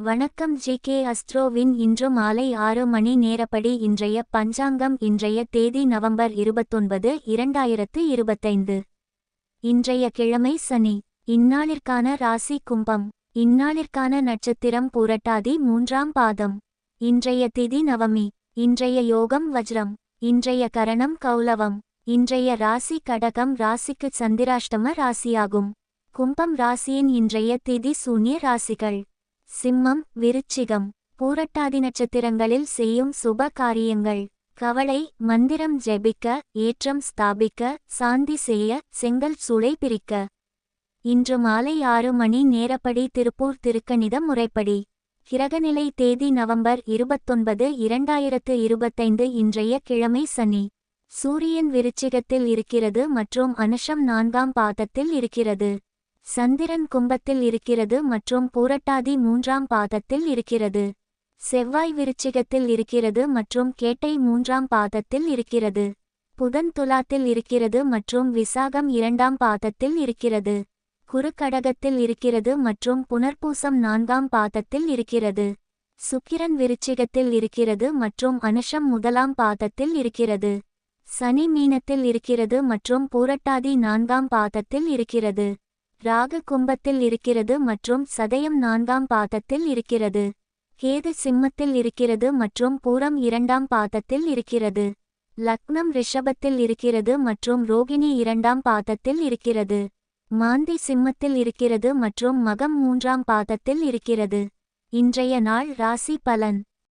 வணக்கம் G K அஸ்ட்ரோவின் இன்று மாலை ஆறு மணி நேரப்படி இன்றைய பஞ்சாங்கம் இன்றைய தேதி நவம்பர் இருபத்தொன்பது இரண்டாயிரத்து இருபத்தைந்து. இன்றைய கிழமை சனி. இந்நாளிற்கான ராசி கும்பம். இந்நாளிற்கான நட்சத்திரம் புரட்டாதி மூன்றாம் பாதம். இன்றைய திதி நவமி. இன்றைய யோகம் வஜ்ரம். இன்றைய கரணம் கௌலவம் இன்றைய ராசி கடகம் ராசிக்கு சந்திராஷ்டம ராசியாகும். கும்பம் ராசியின் இன்றைய திதி சூன்ய ராசிகள். சிம்மம் விருச்சிகம் பூரட்டாதி நட்சத்திரங்களில் செய்யும் சுப காரியங்கள். கவலை மந்திரம் ஜெபிக்க ஏற்றம் ஸ்தாபிக்க சாந்தி செய்ய செங்கல் சூளை பிரிக்க. இன்று மாலை ஆறு மணி நேரப்படி திருப்பூர் திருக்கணித முறைப்படி. கிரகநிலை தேதி நவம்பர் இருபத்தொன்பது இரண்டாயிரத்து இருபத்தைந்து இன்றைய கிழமை சனி. சூரியன் விருச்சிகத்தில் இருக்கிறது மற்றும் அனுஷம் நான்காம் பாதத்தில் இருக்கிறது. சந்திரன் கும்பத்தில் இருக்கிறது மற்றும் பூரட்டாதி மூன்றாம் பாதத்தில் இருக்கிறது. செவ்வாய் விருச்சிகத்தில் இருக்கிறது மற்றும் கேட்டை மூன்றாம் பாதத்தில் இருக்கிறது. புதன் துலாத்தில் இருக்கிறது மற்றும் விசாகம் இரண்டாம் பாதத்தில் இருக்கிறது. குறுக்கடகத்தில் இருக்கிறது மற்றும் புனர்பூசம் நான்காம் பாதத்தில் இருக்கிறது. சுக்கிரன் விருச்சிகத்தில் இருக்கிறது மற்றும் அனுஷம் முதலாம் பாதத்தில் இருக்கிறது. சனி மீனத்தில் இருக்கிறது மற்றும் பூரட்டாதி நான்காம் பாதத்தில் இருக்கிறது. ராகு கும்பத்தில் இருக்கிறது மற்றும் சதயம் நான்காம் பாதத்தில் இருக்கிறது. கேது சிம்மத்தில் இருக்கிறது மற்றும் பூரம் இரண்டாம் பாதத்தில் இருக்கிறது. லக்னம் ரிஷபத்தில் இருக்கிறது மற்றும் ரோகிணி இரண்டாம் பாதத்தில் இருக்கிறது. மாந்தி சிம்மத்தில் இருக்கிறது மற்றும் மகம் மூன்றாம் பாதத்தில் இருக்கிறது. இன்றைய நாள் ராசி பலன்.